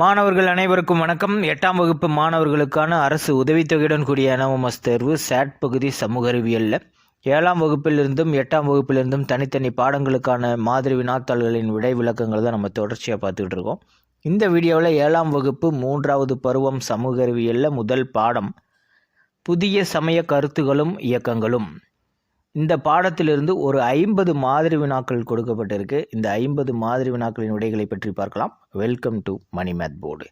மாணவர்கள் அனைவருக்கும் வணக்கம். எட்டாம் வகுப்பு மாணவர்களுக்கான அரசு உதவித்தொகையுடன் கூடிய என்எம்எஸ் தேர்வு சேட் பகுதி சமூக அறிவியலில். ஏழாம் வகுப்பிலிருந்தும் எட்டாம் வகுப்பிலிருந்தும் தனித்தனி பாடங்களுக்கான மாதிரி வினாத்தாள்களின் விடை விளக்கங்கள் தான் நம்ம தொடர்ச்சியாக பார்த்துக்கிட்டு இருக்கோம். இந்த வீடியோவில் ஏழாம் வகுப்பு மூன்றாவது பருவம் சமூக அறிவியலில் முதல் பாடம். புதிய சமய கருத்துகளும் இயக்கங்களும். இந்த பாடத்திலிருந்து ஒரு ஐம்பது மாதிரி வினாக்கள் கொடுக்கப்பட்டிருக்கு. இந்த ஐம்பது மாதிரி வினாக்களின் உடைகளை பற்றி பார்க்கலாம். Welcome to Mani math board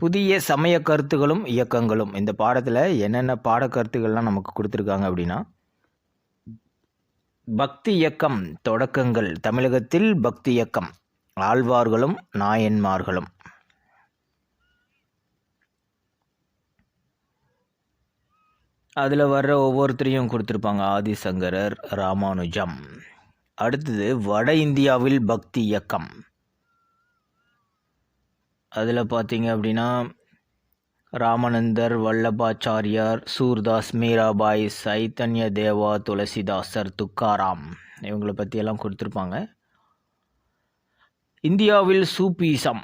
புதிய சமய கருத்துகளும் இயக்கங்களும். இந்த பாடத்தில் என்னென்ன பாட கருத்துக்கள்லாம் நமக்கு கொடுத்துருக்காங்க அப்படின்னா பக்தி இயக்கம் தொடக்கங்கள். தமிழகத்தில் பக்தி இயக்கம். ஆழ்வார்களும் நாயன்மார்களும். அதில் வர்ற ஒவ்வொருத்தரையும் கொடுத்துருப்பாங்க ஆதிசங்கரர் ராமானுஜம். அடுத்தது வட இந்தியாவில் பக்தி இயக்கம். அதில் பார்த்தீங்க அப்படின்னா ராமானந்தர் வல்லபாச்சாரியார் சூர்தாஸ் மீராபாய் சைத்தன்ய தேவா துளசிதாசர் துக்காராம் இவங்களை பற்றியெல்லாம் கொடுத்துருப்பாங்க. இந்தியாவில் சூப்பீசம்.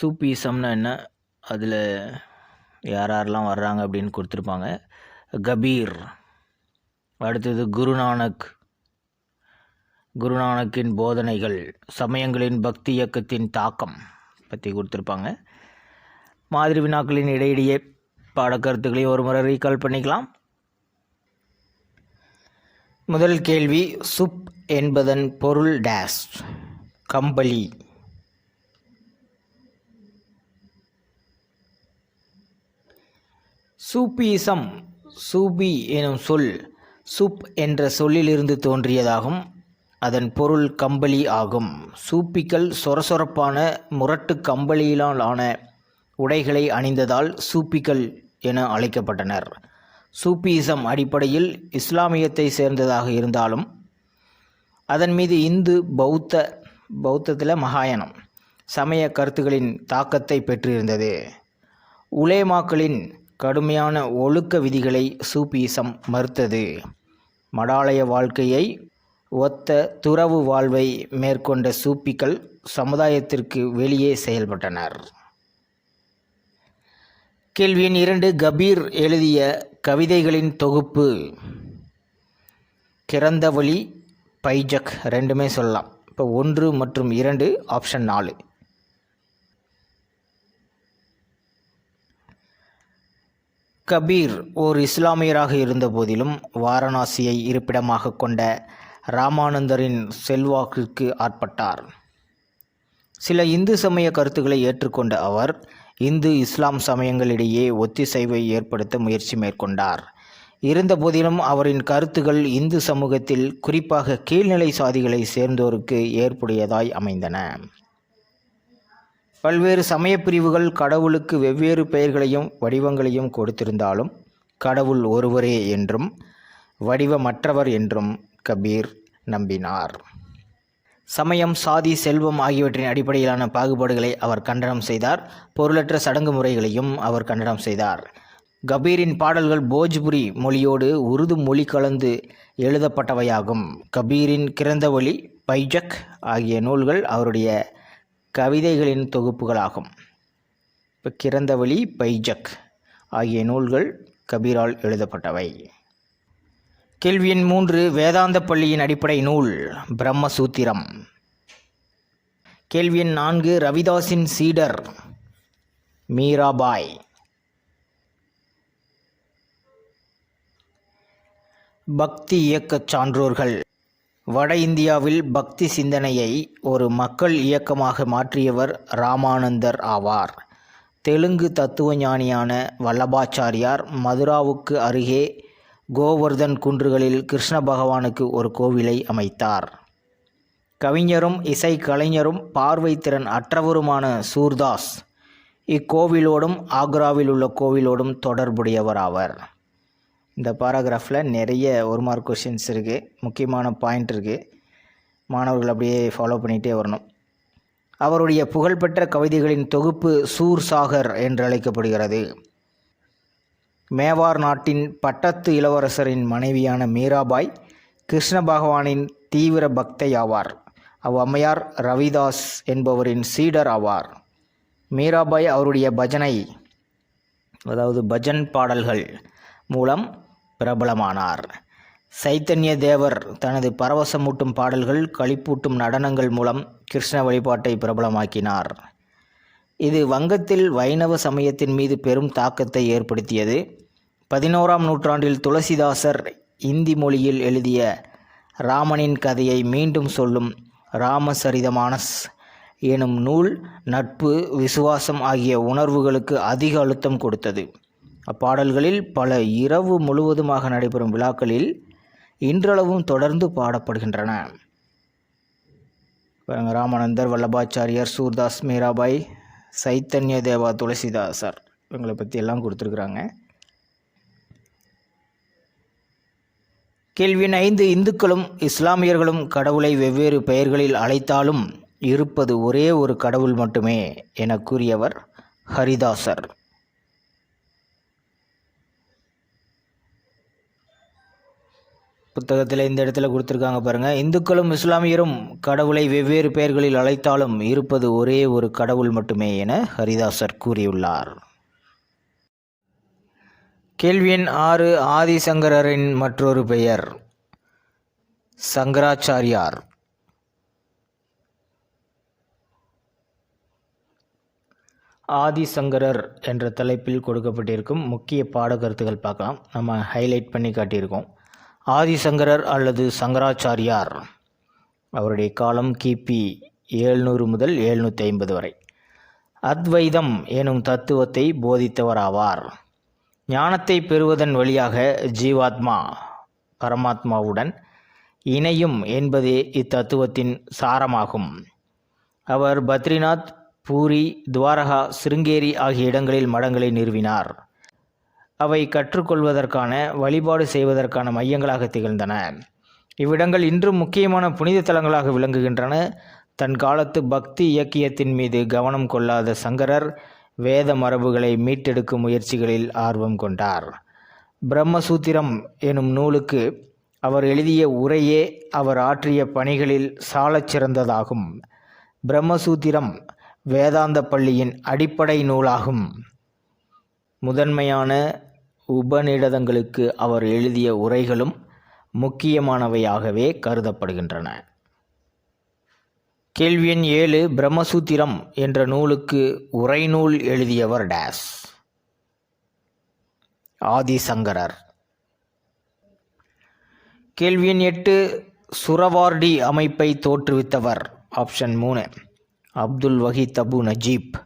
சூப்பீசம்னா என்ன? அதில் யார் யாரெல்லாம் வர்றாங்க அப்படின்னு கொடுத்துருப்பாங்க. கபீர். அடுத்தது குருநானக். குருநானக்கின் போதனைகள் சமயங்களின் பக்தி இயக்கத்தின் தாக்கம் பற்றி கொடுத்துருப்பாங்க. மாதிரி வினாக்களின் இடையிடையே பாடக்கருத்துக்களையும் ஒரு முறை ரீகால் பண்ணிக்கலாம். முதல் கேள்வி சுப் என்பதன் பொருள் டேஸ் கம்பளி. சூப்பீசம் சூபி எனும் சொல் சூப் என்ற சொல்லிலிருந்து தோன்றியதாகும். அதன் பொருள் கம்பளி ஆகும். சூப்பிகள் சொரசொரப்பான முரட்டு கம்பளியிலான உடைகளை அணிந்ததால் சூப்பிகள் என அழைக்கப்பட்டனர். சூப்பிசம் அடிப்படையில் இஸ்லாமியத்தை சேர்ந்ததாக இருந்தாலும் அதன் மீது இந்து பௌத்த பௌத்தத்தில் மகாயணம் சமய கருத்துகளின் தாக்கத்தை பெற்றிருந்தது. உலேமாக்களின் கடுமையான ஒழுக்க விதிகளை சூப்பீசம் மறுத்தது. மடாலய வாழ்க்கையை ஒத்த துறவு வாழ்வை மேற்கொண்ட சூப்பிகள் சமுதாயத்திற்கு வெளியே செயல்பட்டனர். கேள்வியின் இரண்டு கபீர் எழுதிய கவிதைகளின் தொகுப்பு. கிறந்தவழி பைஜக் ரெண்டுமே சொல்லலாம். இப்போ ஒன்று மற்றும் இரண்டு ஆப்ஷன் நாலு. கபீர் ஓர் இஸ்லாமியராக இருந்த போதிலும் வாரணாசியை இருப்பிடமாக கொண்ட ராமானந்தரின் செல்வாக்கிற்கு ஆட்பட்டார். சில இந்து சமய கருத்துக்களை ஏற்றுக்கொண்ட அவர் இந்து இஸ்லாம் சமயங்களிடையே ஒத்திசைவை ஏற்படுத்த முயற்சி மேற்கொண்டார். இருந்தபோதிலும் அவரின் கருத்துகள் இந்து சமூகத்தில் குறிப்பாக கீழ்நிலை சாதிகளை சேர்ந்தோருக்கு ஏற்புடையதாய் அமைந்தன. பல்வேறு சமய பிரிவுகள் கடவுளுக்கு வெவ்வேறு பெயர்களையும் வடிவங்களையும் கொடுத்திருந்தாலும் கடவுள் ஒருவரே என்றும் வடிவமற்றவர் என்றும் கபீர் நம்பினார். சமயம் சாதி செல்வம் ஆகியவற்றின் அடிப்படையிலான பாகுபாடுகளை அவர் கண்டனம் செய்தார். பொருளற்ற சடங்கு முறைகளையும் அவர் கண்டனம் செய்தார். கபீரின் பாடல்கள் போஜ்புரி மொழியோடு உருது மொழி கலந்து எழுதப்பட்டவையாகும். கபீரின் கிறந்தவழி பைஜக் ஆகிய நூல்கள் அவருடைய கவிதைகளின் தொகுப்புகளாகும். இப்போ கிறந்தவழி பைஜக் ஆகிய நூல்கள் கபீரால் எழுதப்பட்டவை. கேள்வி எண் மூன்று வேதாந்த பள்ளியின் அடிப்படை நூல் பிரம்மசூத்திரம். கேள்வி எண் நான்கு ரவிதாஸின் சீடர் மீராபாய். பக்தி இயக்கச் சான்றோர்கள். வட இந்தியாவில் பக்தி சிந்தனையை ஒரு மக்கள் இயக்கமாக மாற்றியவர் ராமானந்தர் ஆவார். தெலுங்கு தத்துவ ஞானியான வல்லபாச்சாரியார் மதுராவுக்கு அருகே கோவர்தன் குன்றுகளில் கிருஷ்ண பகவானுக்கு ஒரு கோவிலை அமைத்தார். கவிஞரும் இசை கலைஞரும் பார்வை திறன் அற்றவருமான சூர்தாஸ் இக்கோவிலோடும் ஆக்ராவில் உள்ள கோவிலோடும் தொடர்புடையவர் ஆவர். இந்த பாராகிராஃபில் நிறைய ஒரு மார்க் கொஷின்ஸ் இருக்குது முக்கியமான பாயிண்ட் இருக்குது மாணவர்கள் அப்படியே ஃபாலோ பண்ணிகிட்டே வரணும். அவருடைய புகழ்பெற்ற கவிதைகளின் தொகுப்பு சூர் சாகர் என்று அழைக்கப்படுகிறது. மேவார் நாட்டின் பட்டத்து இளவரசரின் மனைவியான மீராபாய் கிருஷ்ண பகவானின் தீவிர பக்தை ஆவார். அவ் அம்மையார் ரவிதாஸ் என்பவரின் சீடர் ஆவார். மீராபாய் அவருடைய பஜனை அதாவது பஜன் பாடல்கள் மூலம் பிரபலமானார். சைத்தன்ய தேவர் தனது பரவசமூட்டும் பாடல்கள் களிப்பூட்டும் நடனங்கள் மூலம் கிருஷ்ண வழிபாட்டை பிரபலமாக்கினார். இது வங்கத்தில் வைணவ சமயத்தின் மீது பெரும் தாக்கத்தை ஏற்படுத்தியது. பதினோராம் நூற்றாண்டில் துளசிதாசர் இந்தி மொழியில் எழுதிய ராமனின் கதையை மீண்டும் சொல்லும் ராமசரிதமானஸ் எனும் நூல் நட்பு விசுவாசம் ஆகிய உணர்வுகளுக்கு அதிக அழுத்தம் கொடுத்தது. அப்பாடல்களில் பல இரவு முழுவதுமாக நடைபெறும் விழாக்களில் இன்றளவும் தொடர்ந்து பாடப்படுகின்றன. ராமானந்தர் வல்லபாச்சாரியர் சூர்தாஸ் மீராபாய் சைத்தன்ய தேவா துளசிதாசர் இவங்களை பற்றி எல்லாம் கொடுத்துருக்குறாங்க. கேள்வின் ஐந்து இந்துக்களும் இஸ்லாமியர்களும் கடவுளை வெவ்வேறு பெயர்களில் அழைத்தாலும் இருப்பது ஒரே ஒரு கடவுள் மட்டுமே என கூறியவர் ஹரிதாசர். புத்தகத்தில் இந்த இடத்துல கொடுத்துருக்காங்க பாருங்கள் இந்துக்களும் இஸ்லாமியரும் கடவுளை வெவ்வேறு பெயர்களில் அழைத்தாலும் இருப்பது ஒரே ஒரு கடவுள் மட்டுமே என ஹரிதாசர் கூறியுள்ளார். கேள்வி எண் ஆறு ஆதிசங்கரரின் மற்றொரு பெயர் சங்கராச்சாரியார். ஆதிசங்கரர் என்ற தலைப்பில் கொடுக்கப்பட்டிருக்கும் முக்கிய பாடக்கருத்துகள் பார்க்கலாம். நம்ம ஹைலைட் பண்ணி காட்டியிருக்கோம். ஆதிசங்கரர் அல்லது சங்கராச்சாரியார். அவருடைய காலம் கிபி ஏழ்நூறு முதல் எழுநூற்றி ஐம்பது வரை. அத்வைதம் எனும் தத்துவத்தை போதித்தவராவார். ஞானத்தை பெறுவதன் வழியாக ஜீவாத்மா பரமாத்மாவுடன் இணையும் என்பதே இத்தத்துவத்தின் சாரமாகும். அவர் பத்ரிநாத் பூரி துவாரகா சிருங்கேரி ஆகிய இடங்களில் மடங்களை நிறுவினார். அவை கற்றுக்கொள்வதற்கான வழிபாடு செய்வதற்கான மையங்களாக திகழ்ந்தன. இவ்விடங்கள் இன்றும் முக்கியமான புனித தலங்களாக விளங்குகின்றன. தன் காலத்து பக்தி இயக்கியத்தின் மீது கவனம் கொள்ளாத சங்கரர் வேத மரபுகளை மீட்டெடுக்கும் முயற்சிகளில் ஆர்வம் கொண்டார். பிரம்மசூத்திரம் எனும் நூலுக்கு அவர் எழுதிய உரையே அவர் ஆற்றிய பணிகளில் சாலச் சிறந்ததாகும். பிரம்மசூத்திரம் வேதாந்த பள்ளியின் அடிப்படை நூலாகும். முதன்மையான உபநிடதங்களுக்கு அவர் எழுதிய உரைகளும் முக்கியமானவையாகவே கருதப்படுகின்றன. கேள்வி எண் ஏழு பிரம்மசூத்திரம் என்ற நூலுக்கு உரைநூல் எழுதியவர் டேஸ். ஆதிசங்கரர். கேள்வி எண் எட்டு சுரவார்டி அமைப்பை தோற்றுவித்தவர் ஆப்ஷன் மூணு அப்துல் வஹீத் அபு நஜீப்.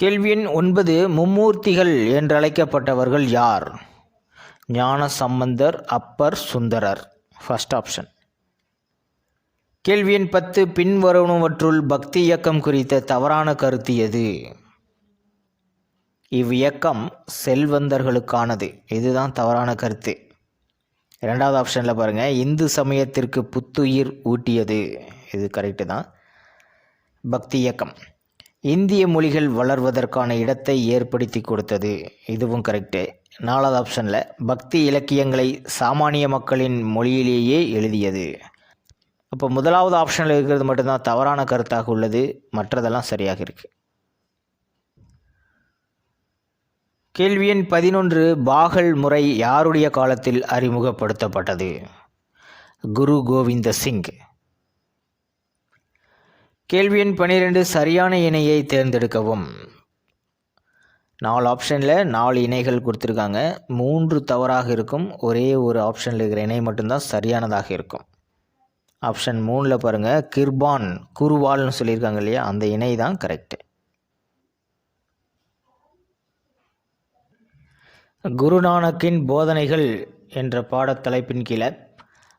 கேள்வி எண் ஒன்பது மும்மூர்த்திகள் என்றழைக்கப்பட்டவர்கள் யார்? ஞான சம்பந்தர் அப்பர் சுந்தரர். ஃபர்ஸ்ட் ஆப்ஷன் கேள்வி எண் பத்து பின்வருவனவற்றுள் பக்தி இயக்கம் குறித்த தவறான கருத்து எது? இவ்வியக்கம் செல்வந்தர்களுக்கானது. இதுதான் தவறான கருத்து. இரண்டாவது ஆப்ஷனில் பாருங்கள் இந்து சமயத்திற்கு புத்துயிர் ஊட்டியது. இது கரெக்டு தான். பக்தி இயக்கம். இந்திய மொழிகள் வளர்வதற்கான இடத்தை ஏற்படுத்தி கொடுத்தது. இதுவும் கரெக்டு நாலாவது ஆப்ஷனில் பக்தி இலக்கியங்களை சாமானிய மக்களின் மொழியிலேயே எழுதியது. அப்போ முதலாவது ஆப்ஷனில் இருக்கிறது மட்டும்தான் தவறான கருத்தாக உள்ளது. மற்றதெல்லாம் சரியாக இருக்குது கேள்வி எண் பதினொன்று பாகல் முறை யாருடைய காலத்தில் அறிமுகப்படுத்தப்பட்டது? குரு கோவிந்த சிங். கேள்வி எண் பன்னிரெண்டு சரியான இணையை தேர்ந்தெடுக்கவும். நாலு ஆப்ஷனில் நாலு இணைகள் கொடுத்துருக்காங்க. மூன்று தவறாக இருக்கும். ஒரே ஒரு ஆப்ஷனில் இருக்கிற இணை மட்டும்தான் சரியானதாக இருக்கும். ஆப்ஷன் மூணில் பாருங்கள் கிர்பான் குருவால்னு சொல்லியிருக்காங்க இல்லையா? அந்த இணை தான் கரெக்டு குருநானக்கின் போதனைகள் என்ற பாடத்தலைப்பின் கீழே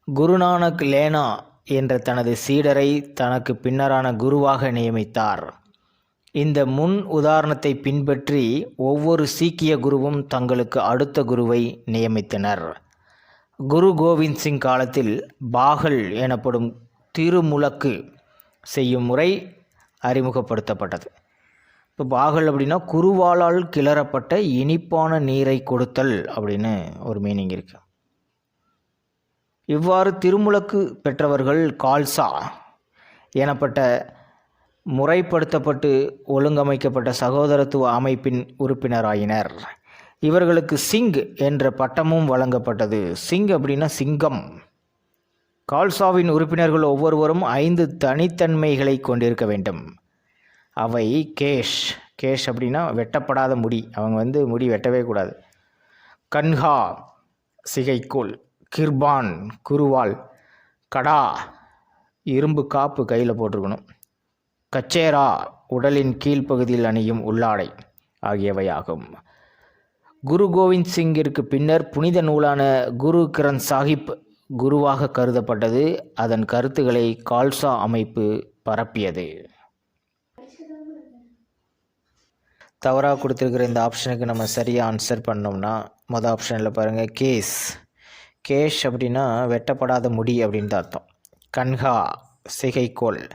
குருநானக் லேனா என்ற தனது சீடரை தனக்கு பின்னரான குருவாக நியமித்தார். இந்த முன் உதாரணத்தை பின்பற்றி ஒவ்வொரு சீக்கிய குருவும் தங்களுக்கு அடுத்த குருவை நியமித்தனர். குரு கோவிந்த் சிங் காலத்தில் பாகல் எனப்படும் திருமுழக்கு செய்யும் முறை அறிமுகப்படுத்தப்பட்டது. இப்போ பாகல் அப்படின்னா குருவாளால் கிளறப்பட்ட இனிப்பான நீரை கொடுத்தல் அப்படின்னு ஒரு மீனிங் இருக்குது இவ்வாறு திருமுழக்கு பெற்றவர்கள் கால்சா எனப்பட்ட முறைப்படுத்தப்பட்டு ஒழுங்கமைக்கப்பட்ட சகோதரத்துவ அமைப்பின் உறுப்பினராயினர். இவர்களுக்கு சிங் என்ற பட்டமும் வழங்கப்பட்டது. சிங் அப்படின்னா சிங்கம். கால்சாவின் உறுப்பினர்கள் ஒவ்வொருவரும் ஐந்து தனித்தன்மைகளை கொண்டிருக்க வேண்டும். அவை கேஷ். கேஷ் அப்படின்னா வெட்டப்படாத முடி. அவங்க வந்து முடி வெட்டவே கூடாது. கன்ஹா சிகைக்கோள். கிர்பான் குருவால் கடா இரும்பு காப்பு கையில் போட்டிருக்கணும். கச்சேரா உடலின் கீழ்ப்பகுதியில் அணியும் உள்ளாடை ஆகியவை ஆகும் குரு கோவிந்த் சிங்கிற்கு பின்னர் புனித நூலான குரு கிரண் சாஹிப் குருவாக கருதப்பட்டது. அதன் கருத்துக்களை கால்சா அமைப்பு பரப்பியது. தவறாக கொடுத்துருக்கிற இந்த ஆப்ஷனுக்கு நம்ம சரியாக ஆன்சர் பண்ணோம்னா மொதல் ஆப்ஷனில் பாருங்கள் கேஸ் கேஷ் அப்படின்னா வெட்டப்படாத முடி அப்படின்னு தான் அர்த்தம். கன்ஹா சிகைக்கோள்.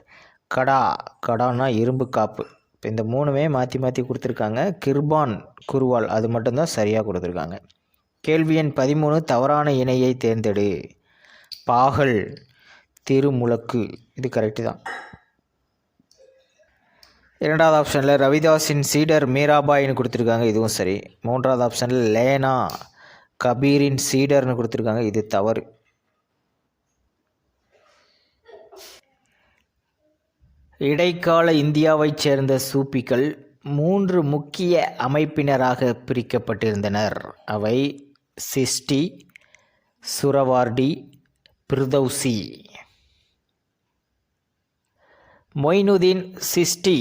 கடா கடானா இரும்பு காப்பு. இப்போ இந்த மூணுமே மாற்றி மாற்றி கொடுத்துருக்காங்க. கிர்பான் குருவால் அது மட்டும்தான் சரியாக கொடுத்துருக்காங்க. கேள்வி எண் பதிமூணு தவறான இணையை தேர்ந்தெடு. பாகல் திருமுழக்கு இது கரெக்டு தான். இரண்டாவது ஆப்ஷனில் ரவிதாஸின் சீடர் மீராபாயின்னு கொடுத்துருக்காங்க. இதுவும் சரி. மூன்றாவது ஆப்ஷனில் லேனா. கபீரின் சீடர்னு கொடுத்துருக்காங்க. இது தவறு. இடைக்கால இந்தியாவைச் சேர்ந்த சூப்பிகள் மூன்று முக்கிய அமைப்பினராக பிரிக்கப்பட்டிருந்தனர். அவை சிஸ்டி சுரவார்டி பிரதௌசி. மொய்னுதீன் சிஸ்டி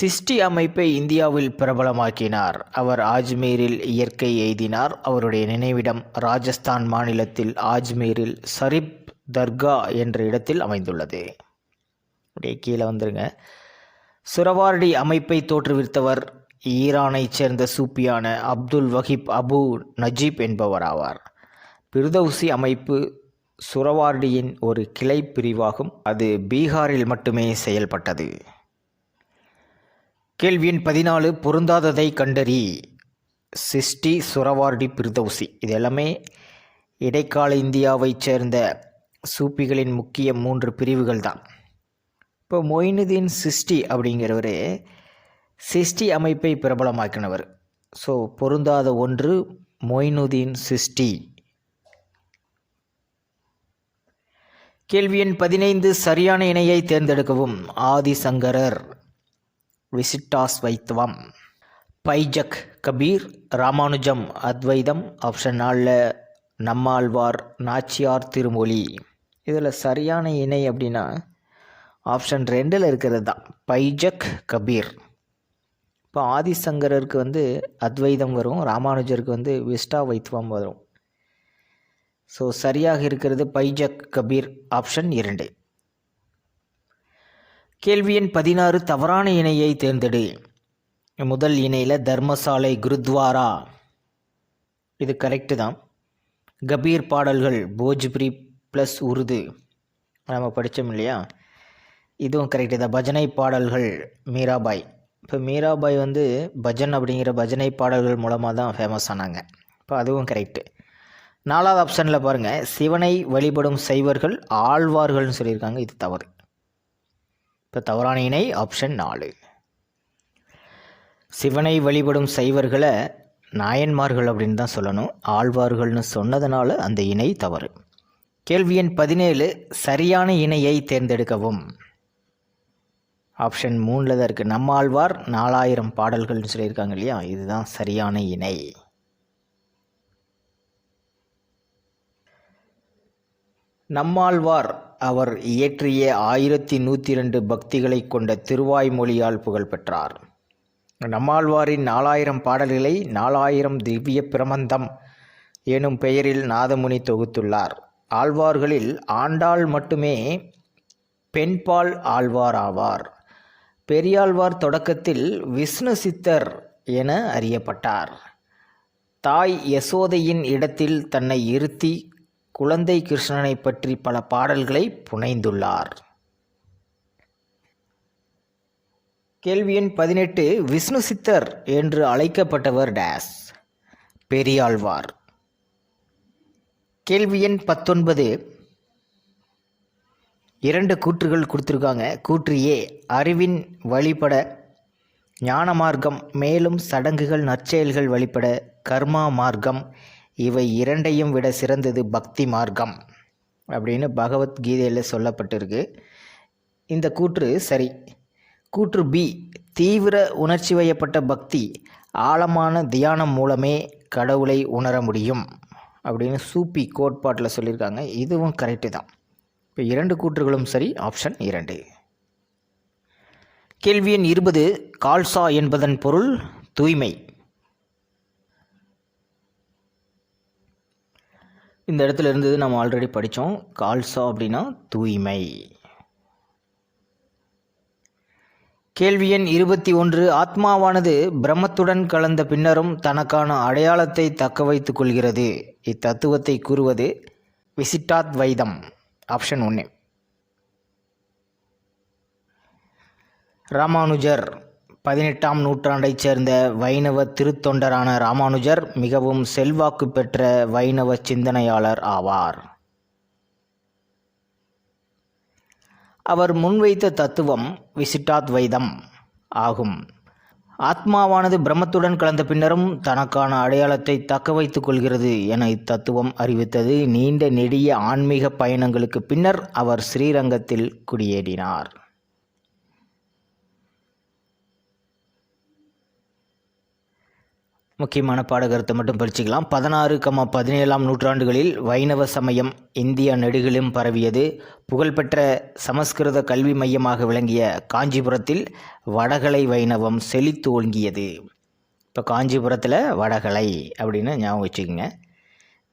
சிஸ்டி அமைப்பை இந்தியாவில் பிரபலமாக்கினார். அவர் ஆஜ்மீரில் இயற்கை எய்தினார். அவருடைய நினைவிடம் ராஜஸ்தான் மாநிலத்தில் ஆஜ்மீரில் சரிப் தர்கா என்ற இடத்தில் அமைந்துள்ளது. அப்படியே கீழே வந்துருங்க. சுரவார்டி அமைப்பை தோற்றுவித்தவர் ஈரானைச் சேர்ந்த சூப்பியான அப்துல் வஹீப் அபு நஜீப் என்பவர் ஆவார் அமைப்பு சுரவார்டியின் ஒரு கிளை பிரிவாகும். அது பீகாரில் மட்டுமே செயல்பட்டது. கேள்வி எண் பதினாலு பொருந்தாததை கண்டறி. சிஸ்டி சுரவார்டி பிரதௌசி இது எல்லாமே இடைக்கால இந்தியாவைச் சேர்ந்த சூப்பிகளின் முக்கிய மூன்று பிரிவுகள் தான் இப்போ மொயினுதீன் சிஸ்டி அப்படிங்கிறவர் சிஸ்டி அமைப்பை பிரபலமாக்கினவர். ஸோ பொருந்தாத ஒன்று மொயினுதீன் சிஸ்டி கேள்வி எண் பதினைந்து சரியான இணையை தேர்ந்தெடுக்கவும் ஆதிசங்கரர். விசிட்டாஸ் வைத்துவம். பைஜக் கபீர் ராமானுஜம் அத்வைதம் ஆப்ஷன் நாலில் நம்மாழ்வார் நாச்சியார் திருமொழி. இதில் சரியான இணை அப்படின்னா ஆப்ஷன் ரெண்டில் இருக்கிறது தான் பைஜக் கபீர். இப்போ ஆதிசங்கரருக்கு வந்து அத்வைதம் வரும் ராமானுஜருக்கு வந்து விஸ்டா வைத்துவம் வரும். ஸோ சரியாக இருக்கிறது பைஜக் கபீர் ஆப்ஷன் இரண்டு. கேள்வி எண் பதினாறு தவறான இணையை தேர்ந்தெடு. முதல் இணையில் தர்மசாலை குருத்வாரா. இது கரெக்டு தான். கபீர் பாடல்கள் போஜ்புரி ப்ளஸ் உருது. நம்ம படித்தோம் இல்லையா? இதுவும் கரெக்டு தான். பஜனை பாடல்கள் மீராபாய். இப்போ மீராபாய் வந்து பஜன் அப்படிங்கிற பஜனை பாடல்கள் மூலமாக தான் ஃபேமஸ் ஆனாங்க. இப்போ அதுவும் கரெக்டு நாலாவது ஆப்ஷனில் பாருங்கள் சிவனை வழிபடும் சைவர்கள் ஆழ்வார்கள்னு சொல்லியிருக்காங்க. இது தவறு. இப்போ தவறான இணை ஆப்ஷன் நாலு. சிவனை வழிபடும் சைவர்களை நாயன்மார்கள் அப்படின்னு தான் சொல்லணும். ஆழ்வார்கள்னு சொன்னதுனால அந்த இணை தவறு. கேள்வி எண் பதினேழு சரியான இணையை தேர்ந்தெடுக்கவும். ஆப்ஷன் மூணில் தான் இருக்குது நம்மாழ்வார் நாலாயிரம் பாடல்கள்னு சொல்லியிருக்காங்க இல்லையா? இதுதான் சரியான இணை. நம்மாழ்வார் அவர் இயற்றிய ஆயிரத்தி நூற்றி ரெண்டு பக்திகளை கொண்ட திருவாய்மொழியால் புகழ் பெற்றார் நம்மாழ்வாரின் நாலாயிரம் பாடல்களை நாலாயிரம் திவ்ய பிரமந்தம் எனும் பெயரில் நாதமுனி தொகுத்துள்ளார். ஆழ்வார்களில் ஆண்டாள் மட்டுமே பெண்பால் ஆழ்வார் ஆவார் பெரியாழ்வார் தொடக்கத்தில் விஷ்ணு சித்தர் என அறியப்பட்டார். தாய் யசோதையின் இடத்தில் தன்னை இருத்தி குழந்தை கிருஷ்ணனை பற்றி பல பாடல்களை புனைந்துள்ளார். கேள்வி எண் பதினெட்டு விஷ்ணு சித்தர் என்று அழைக்கப்பட்டவர் டேஸ். பெரியாழ்வார். கேள்வி எண் பத்தொன்பது. இரண்டு கூற்றுகள் கொடுத்துருக்காங்க. கூற்று ஏ அறிவின் வழிபட ஞான மார்க்கம் மேலும் சடங்குகள் நற்செயல்கள் வழிபட கர்மா மார்க்கம் இவை இரண்டையும் விட சிறந்தது பக்தி மார்க்கம் அப்படின்னு பகவத்கீதையில் சொல்லப்பட்டிருக்கு. இந்த கூற்று சரி. கூற்று பி தீவிர உணர்ச்சி வயப்பட்ட பக்தி ஆழமான தியானம் மூலமே கடவுளை உணர முடியும் அப்படின்னு சூப்பி கோட்பாட்டில் சொல்லியிருக்காங்க. இதுவும் கரெக்டு தான். இப்போ இரண்டு கூற்றுகளும் சரி ஆப்ஷன் இரண்டு. கேள்வி எண் இருபது கால்சா என்பதன் பொருள் தூய்மை. இந்த இடத்துல இருந்தது நம்ம ஆல்ரெடி படித்தோம் கால்சா அப்படின்னா தூய்மை. கேள்வி எண் இருபத்தி ஒன்று. ஆத்மாவானது பிரம்மத்துடன் கலந்த பின்னரும் தனக்கான அடையாளத்தை தக்க வைத்துக் கொள்கிறது. இத்தத்துவத்தை கூறுவது விசிட்டாத் வைதம். ஆப்ஷன் ஒன்று ராமானுஜர். பதினெட்டாம் நூற்றாண்டைச் சேர்ந்த வைணவ திருத்தொண்டரான ராமானுஜர் மிகவும் செல்வாக்கு பெற்ற வைணவ சிந்தனையாளர் ஆவார். அவர் முன்வைத்த தத்துவம் விசிட்டாத்வைதம் ஆகும். ஆத்மாவானது பிரம்மத்துடன் கலந்த பின்னரும் தனக்கான அடையாளத்தை தக்க வைத்துக் கொள்கிறது என இத்தத்துவம் அறிவித்தது. நீண்ட நெடிய ஆன்மீக பயணங்களுக்கு பின்னர் அவர் ஸ்ரீரங்கத்தில் குடியேறினார். முக்கியமான பாடகருத்தை மட்டும் படிச்சுக்கலாம் பதினாறு கமா பதினேழாம் நூற்றாண்டுகளில் வைணவ சமயம் இந்தியா நெடுகிலும் பரவியது. புகழ்பெற்ற சமஸ்கிருத கல்வி மையமாக விளங்கிய காஞ்சிபுரத்தில் வடகலை வைணவம் செழித்து இப்போ காஞ்சிபுரத்தில் வடகலை அப்படின்னு ஞாபகம் வச்சுக்கோங்க.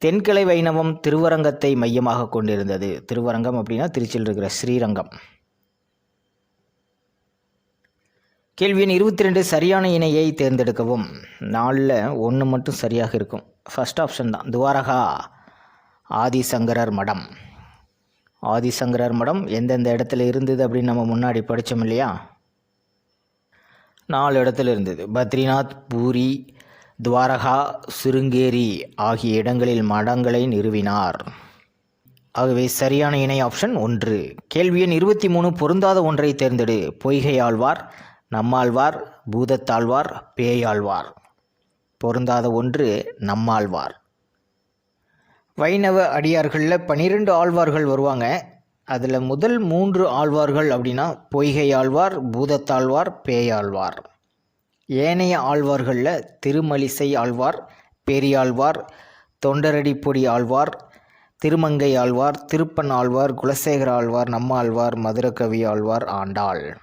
தென்கலை வைணவம் திருவரங்கத்தை மையமாக கொண்டிருந்தது. திருவரங்கம் அப்படின்னா திருச்சியில் இருக்கிற ஸ்ரீரங்கம். கேள்வி எண் இருபத்தி ரெண்டு சரியான இணையை தேர்ந்தெடுக்கவும். நாலில் ஒன்று மட்டும் சரியாக இருக்கும். ஃபஸ்ட் ஆப்ஷன் தான். துவாரகா ஆதிசங்கரர் மடம். ஆதிசங்கரர் மடம் எந்தெந்த இடத்துல இருந்தது அப்படின்னு நம்ம முன்னாடி படித்தோம் இல்லையா? நாலு இடத்துல இருந்தது. பத்ரிநாத் பூரி துவாரகா சிருங்கேரி ஆகிய இடங்களில் மடங்களை நிறுவினார். ஆகவே சரியான இணை ஆப்ஷன் ஒன்று. கேள்வி எண் இருபத்தி மூணு பொருந்தாத ஒன்றை தேர்ந்தெடு. பொய்கை ஆழ்வார் நம்மாழ்வார் பூதத்தாழ்வார் பேயாழ்வார். பொருந்தாத ஒன்று நம்மாழ்வார். வைணவ அடியார்களில் பனிரெண்டு ஆழ்வார்கள் வருவாங்க. அதில் முதல் மூன்று ஆழ்வார்கள் அப்படின்னா பொய்கை ஆழ்வார் பூதத்தாழ்வார் பேயாழ்வார். ஏனைய ஆழ்வார்களில் திருமலிசை ஆழ்வார் பெரியாழ்வார் தொண்டரடிப்பொடி ஆழ்வார் திருமங்கை ஆழ்வார் திருப்பன் ஆழ்வார் குலசேகர ஆழ்வார் நம்மாழ்வார் மதுரகவி ஆழ்வார் ஆண்டாள்.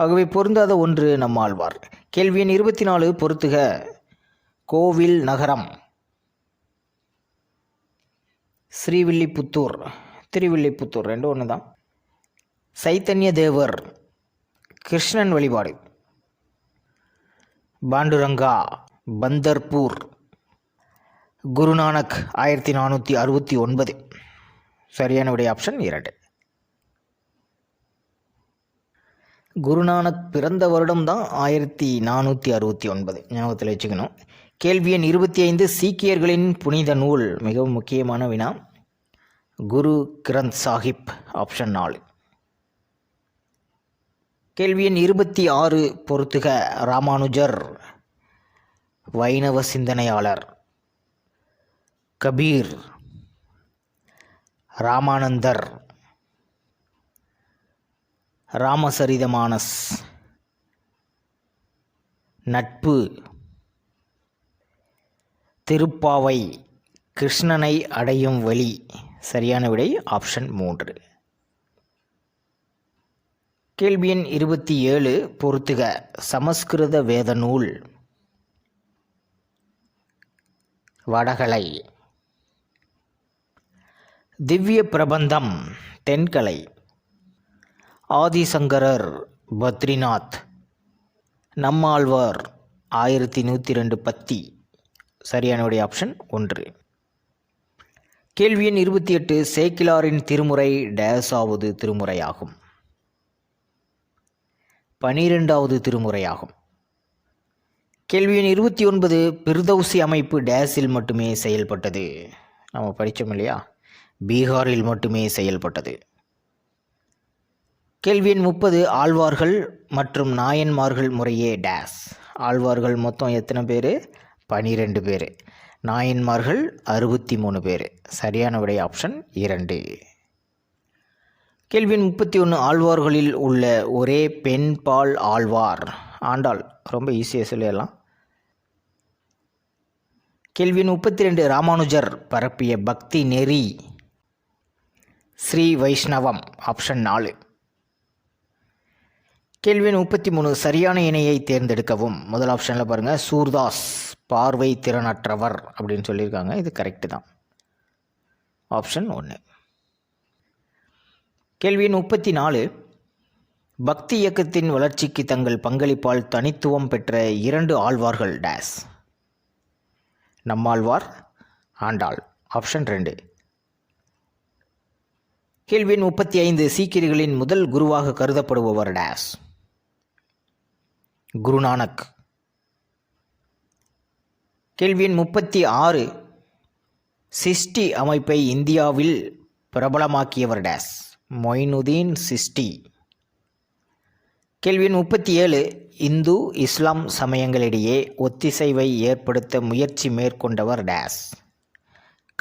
ஆகவே பொருந்தாத ஒன்று நம்மாழ்வார் கேள்வி எண் இருபத்தி நாலு பொருத்துக. கோவில் நகரம். ஸ்ரீவில்லிபுத்தூர். திருவில்லிபுத்தூர் ரெண்டும் ஒன்று தான் சைத்தன்ய தேவர் கிருஷ்ணன் வழிபாடு. பாண்டுரங்கா பந்தர்பூர். குருநானக் ஆயிரத்தி நானூற்றி அறுபத்தி ஒன்பது. சரியான விடை ஆப்ஷன் இரண்டு. குருநானக் பிறந்த வருடம் தான் ஆயிரத்தி நானூற்றி அறுபத்தி ஒன்பது. ஞாபகத்தில் வச்சுக்கணும். கேள்வி எண் இருபத்தி ஐந்து சீக்கியர்களின் புனித நூல். மிகவும் முக்கியமான வினா. குரு கிரந்த் சாஹிப் ஆப்ஷன் நாலு. கேள்வி எண் இருபத்தி ஆறு பொறுத்துக. ராமானுஜர் வைணவ சிந்தனையாளர். கபீர் ராமானந்தர். ராமசரிதமானஸ் நட்பு. திருப்பாவை கிருஷ்ணனை அடையும் வழி. சரியான விடை ஆப்ஷன் மூன்று. கேள்வி எண் இருபத்தி ஏழு பொறுத்துக. சமஸ்கிருத வேத நூல். வடகலை. திவ்ய பிரபந்தம் தென்கலை. ஆதிசங்கரர் பத்ரிநாத் நம்மாழ்வார் ஆயிரத்தி நூற்றி ரெண்டு பத்தி. சரியானவுடைய ஆப்ஷன் ஒன்று. கேள்வி எண் இருபத்தி எட்டு சேக்கிலாரின் திருமுறை டேஸாவது திருமுறையாகும். பனிரெண்டாவது திருமுறையாகும். கேள்வி எண் இருபத்தி ஒன்பது பிர்தௌசி அமைப்பு டேஸில் மட்டுமே செயல்பட்டது. நம்ம படித்தோம் இல்லையா? பீகாரில் மட்டுமே செயல்பட்டது. கேள்வி எண் முப்பது ஆழ்வார்கள் மற்றும் நாயன்மார்கள் முறையே டேஸ். ஆழ்வார்கள் மொத்தம் எத்தனை பேர்? பனிரெண்டு பேர். நாயன்மார்கள் அறுபத்தி மூணு பேர். சரியான விடை ஆப்ஷன் இரண்டு. கேள்வி முப்பத்தி ஒன்று ஆழ்வார்களில் உள்ள ஒரே பெண் பால் ஆழ்வார். ஆண்டாள் ரொம்ப ஈஸியாக சொல்லிடலாம். கேள்வி முப்பத்தி ரெண்டு ராமானுஜர் பரப்பிய பக்தி நெறி. ஸ்ரீ வைஷ்ணவம் ஆப்ஷன் நாலு. கேள்வி முப்பத்தி மூணு சரியான இணையை தேர்ந்தெடுக்கவும். முதல் ஆப்ஷனில் பாருங்கள் சூர்தாஸ் பார்வை திறனற்றவர் அப்படின்னு சொல்லியிருக்காங்க. இது கரெக்டு தான். ஆப்ஷன் ஒன்று கேள்வி முப்பத்தி நாலு பக்தி இயக்கத்தின் வளர்ச்சிக்கு தங்கள் பங்களிப்பால் தனித்துவம் பெற்ற இரண்டு ஆழ்வார்கள் டேஸ். நம்மாழ்வார் ஆண்டாள். ஆப்ஷன் ரெண்டு. கேள்வி முப்பத்தி ஐந்து சீக்கியர்களின் முதல் குருவாக கருதப்படுபவர் டேஸ். குருநானக். கேள்வி எண் முப்பத்தி ஆறு சிஸ்டி அமைப்பை இந்தியாவில் பிரபலமாக்கியவர் டேஸ் மொய்னுதீன் சிஸ்டி கேள்வி எண் முப்பத்தி ஏழு இந்து இஸ்லாம் சமயங்களிடையே ஒத்திசைவை ஏற்படுத்த முயற்சி மேற்கொண்டவர் டேஸ்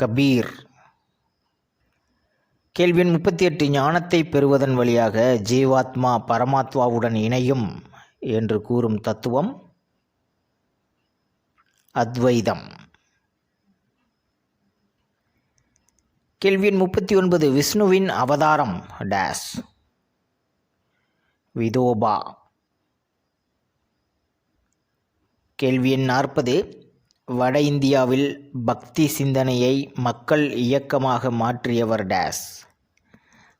கபீர். கேள்வி எண் முப்பத்தி எட்டு ஞானத்தை பெறுவதன் வழியாக ஜீவாத்மா பரமாத்மாவுடன் இணையும் என்று கூறும் தத்துவம் அத்வைதம். கேள்வியின் முப்பத்தி ஒன்பது விஷ்ணுவின் அவதாரம் டேஸ். விதோபா. கேள்வி எண் நாற்பது வட இந்தியாவில் பக்தி சிந்தனையை மக்கள் இயக்கமாக மாற்றியவர் டேஸ்.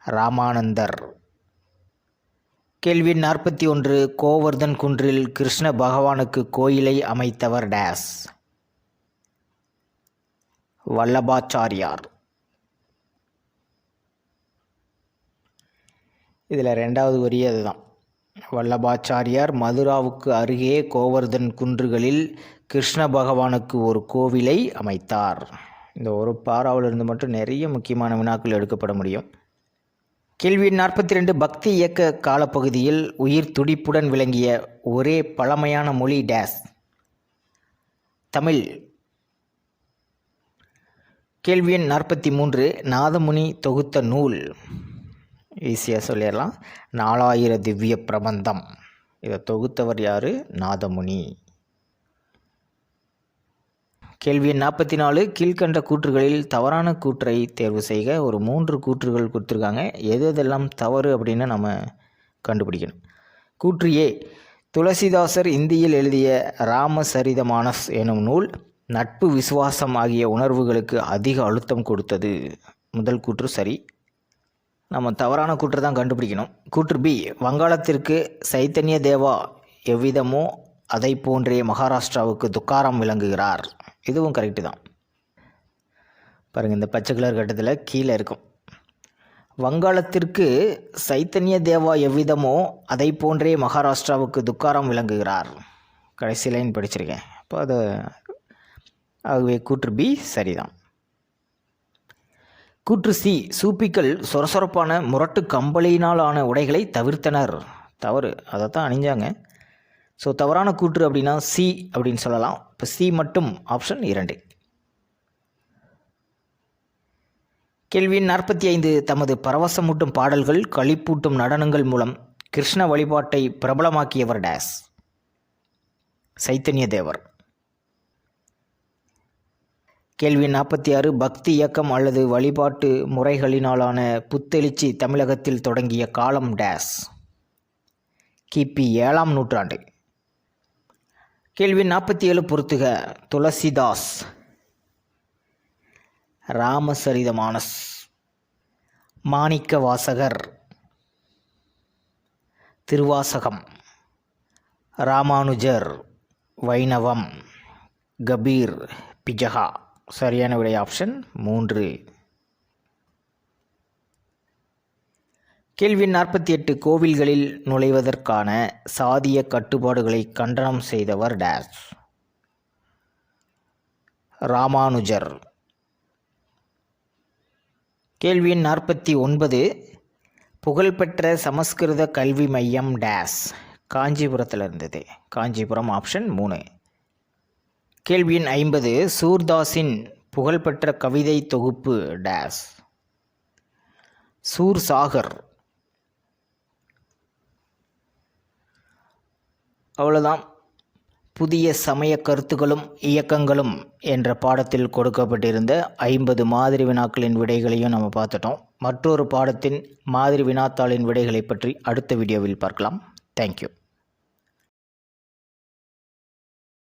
ராமானந்தர். கேள்வி நாற்பத்தி ஒன்று கோவர்தன் குன்றில் கிருஷ்ண பகவானுக்கு கோயிலை அமைத்தவர் டேஸ். வல்லபாச்சாரியார். இதில் ரெண்டாவது வரி அதுதான். வல்லபாச்சாரியார் மதுராவுக்கு அருகே கோவர்தன் குன்றுகளில் கிருஷ்ண பகவானுக்கு ஒரு கோவிலை அமைத்தார். இந்த ஒரு பாராவிலிருந்து மட்டும் நிறைய முக்கியமான வினாக்கள் எடுக்கப்பட முடியும். கேள்வி நாற்பத்தி ரெண்டு பக்தி இயக்க காலப்பகுதியில் உயிர் துடிப்புடன் விளங்கிய ஒரே பழமையான மொழி டேஸ். தமிழ். கேள்வி எண் நாற்பத்தி மூன்று நாதமுனி தொகுத்த நூல். ஈஸியாக சொல்லிடலாம். நாலாயிர திவ்ய பிரபந்தம். இதை தொகுத்தவர் யார்? நாதமுனி. கேள்வி எண் நாற்பத்தி நாலு கீழ்கண்ட கூற்றுகளில் தவறான கூற்றை தேர்வு செய்க. ஒரு மூன்று கூற்றுகள் கொடுத்துருக்காங்க. எது எதெல்லாம் தவறு அப்படின்னு நம்ம கண்டுபிடிக்கணும். கூற்று ஏ. துளசிதாசர் இந்தியில் எழுதிய ராமசரிதமானஸ் எனும் நூல் நட்பு விசுவாசம் ஆகிய உணர்வுகளுக்கு அதிக அழுத்தம் கொடுத்தது. முதல் கூற்று சரி. நம்ம தவறான கூற்று தான் கண்டுபிடிக்கணும். கூற்று பி. வங்காளத்திற்கு சைத்தன்ய தேவா எவ்விதமோ அதை போன்றே மகாராஷ்டிராவுக்கு துக்காராம் விளங்குகிறார். இதுவும் கரெக்டு தான். பாருங்கள் இந்த பச்சை கலர் கட்டத்தில் கீழே இருக்கும். வங்காளத்திற்கு சைத்தன்ய தேவா எவ்விதமோ அதை போன்றே மகாராஷ்டிராவுக்கு துக்காராம் விளங்குகிறார். கடைசி லைன் படிச்சிருக்கேன். அப்போ அது ஆகவே கூற்று பி சரிதான். கூற்று சி சூப்பிக்கள் சொரசொரப்பான முரட்டு கம்பளியினால் ஆன உடைகளை தவிர்த்தனர். தவறு அதை தான் அணிஞ்சாங்க. ஸோ தவறான கூற்று அப்படின்னா சி அப்படின்னு சொல்லலாம். இப்போ சி மட்டும் ஆப்ஷன் இரண்டு. கேள்வி நாற்பத்தி ஐந்து தமது பரவசமூட்டும் பாடல்கள் களிப்பூட்டும் நடனங்கள் மூலம் கிருஷ்ண வழிபாட்டை பிரபலமாக்கியவர் டேஸ். சைத்தன்ய தேவர். கேள்வி நாற்பத்தி ஆறு பக்தி இயக்கம் அல்லது வழிபாட்டு முறைகளினாலான புத்தெழுச்சி தமிழகத்தில் தொடங்கிய காலம் டேஸ். கிபி ஏழாம் நூற்றாண்டு. கேள்வி நாற்பத்தி ஏழு பொறுத்துக துளசிதாஸ். ராமசரிதமானஸ். மாணிக்க வாசகர் திருவாசகம். ராமானுஜர். வைணவம். கபீர். பிஜகா. சரியான விடை ஆப்ஷன் மூன்று. கேள்வி நாற்பத்தி எட்டு கோவில்களில் நுழைவதற்கான சாதிய கட்டுப்பாடுகளை கண்டனம் செய்தவர் டேஸ். ராமானுஜர். கேள்வி நாற்பத்தி ஒன்பது புகழ்பெற்ற சமஸ்கிருத கல்வி மையம் டேஸ் காஞ்சிபுரத்தில் இருந்தது காஞ்சிபுரம் ஆப்ஷன் மூணு. கேள்வியின் ஐம்பது சூர்தாஸின் புகழ்பெற்ற கவிதை தொகுப்பு டேஸ். சூர்சாகர். அவ்வளோதான் புதிய சமய கருத்துக்களும் இயக்கங்களும் என்ற பாடத்தில் கொடுக்கப்பட்டிருந்த ஐம்பது மாதிரி வினாக்களின் விடைகளையும் நம்ம பார்த்துட்டோம். மற்றொரு பாடத்தின் மாதிரி வினாத்தாளின் விடைகளை பற்றி அடுத்த வீடியோவில் பார்க்கலாம். தேங்க்யூ